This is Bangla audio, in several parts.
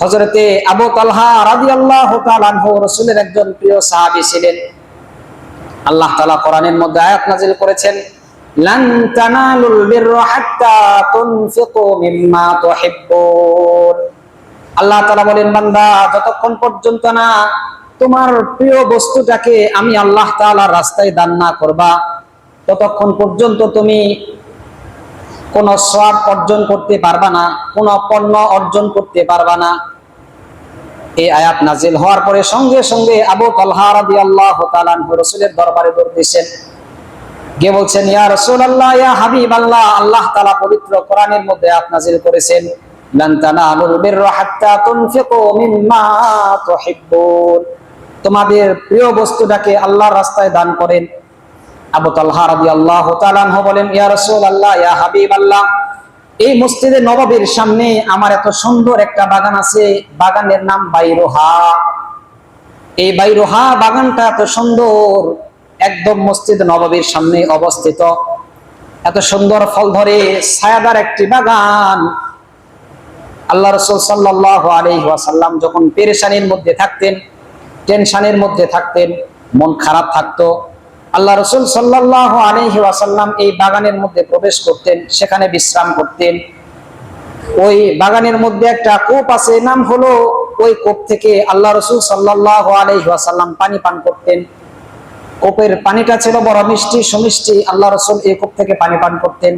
হজরতে আবু তালহা রাদি আল্লাহ রসুলের একজন প্রিয় সাহাবি ছিলেন। আল্লাহ তালা কোরআনের মধ্যে আয়াত নাজিল করেছেন আল্লাহ তাআলা বলেন যতক্ষণ পর্যন্ত না তোমার প্রিয় বস্তুটাকে আমি আল্লাহ রাস্তায় দান না করবা, ততক্ষণ পর্যন্ত তুমি কোন সব অর্জন করতে পারবা না, কোন পণ্য অর্জন করতে পারবা না। এই আয়াত নাজিল হওয়ার পরে সঙ্গে সঙ্গে আবু তালহা দরবারে দৌড় দিয়েছেন। গিয়ে বলছেন, ইয়া রাসূলুল্লাহ, ইয়া হাবিবাল্লাহ, আল্লাহ তাআলা পবিত্র কোরআনের মধ্যে আয়াত নাজিল করেছেন। তোমাদের প্রিয় বস্তুটাকে আল্লাহর রাস্তায় দান করেন। আবু তালহা রাদিয়াল্লাহু তাআলা আনহু বলেন, ইয়া রাসূলুল্লাহ, ইয়া হাবিবাল্লাহ, এই মসজিদে নবাবের সামনে আমার এত সুন্দর একটা বাগান আছে, বাগানের নাম বাইরোহা। এই বাইরোহা বাগানটা এত সুন্দর, একদম মসজিদ নবাবের সামনে অবস্থিত। এত সুন্দর ফল ধরে, ছায়াদার একটি বাগান। আল্লাহ রসুল সাল্লাহ আলহাসাল্লাম যখন পেরেশানির মধ্যে থাকতেন, টেনশানের মধ্যে থাকতেন, মন খারাপ থাকতো। আল্লাহ রসুল সাল্লাহ আলহি ওয়াসাল্লাম এই বাগানের মধ্যে প্রবেশ করতেন, সেখানে বিশ্রাম করতেন। ওই বাগানের মধ্যে একটা কূপ আছে নাম হলো ওই কূপ থেকে আল্লাহ রসুল সাল্লাহ আলহি ওয়াসাল্লাম পানি পান করতেন। কূপের পানিটা ছিল বড় মিষ্টি, সুমিষ্টি, আল্লাহ রসুল এই কূপ থেকে পানি পান করতেন।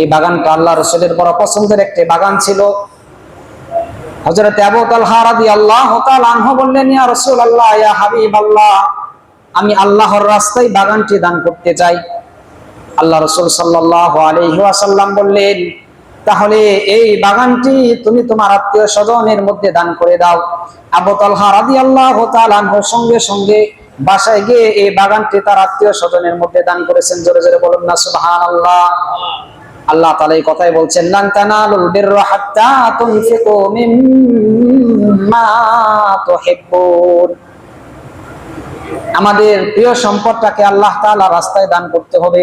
এই বাগানটা আল্লাহ রসুলের বড় পছন্দের একটি বাগান ছিল। হজরত আবু তালহা তাআলা আনহু বললেন, ইয়া রসুল আল্লাহ ইয়া হাবিবাল্লাহ আমি আল্লাহর রাস্তায় বাগানটি দান করতে চাই। আল্লাহ রসুল সাল্লাহ আলহাসাল্লাম বললেন, তাহলে এই বাগানটি তুমি তোমার আত্মীয় স্বজনের মধ্যে দান করে দাও। আবু তালহা রাদি আল্লাহ সঙ্গে সঙ্গে বাসায় গিয়ে এই বাগানটি তার আত্মীয় স্বজনের মধ্যে দান করেছেন। জোরে জোরে বলুন না সুবহান আল্লাহ আল্লাহ তাআলা এই কথাই বলছেন হাত্তা তুনফিকু মিম্মা তুহিব্বুন। আমাদের প্রিয় সম্পদটাকে আল্লাহ তালা রাস্তায় দান করতে হবে।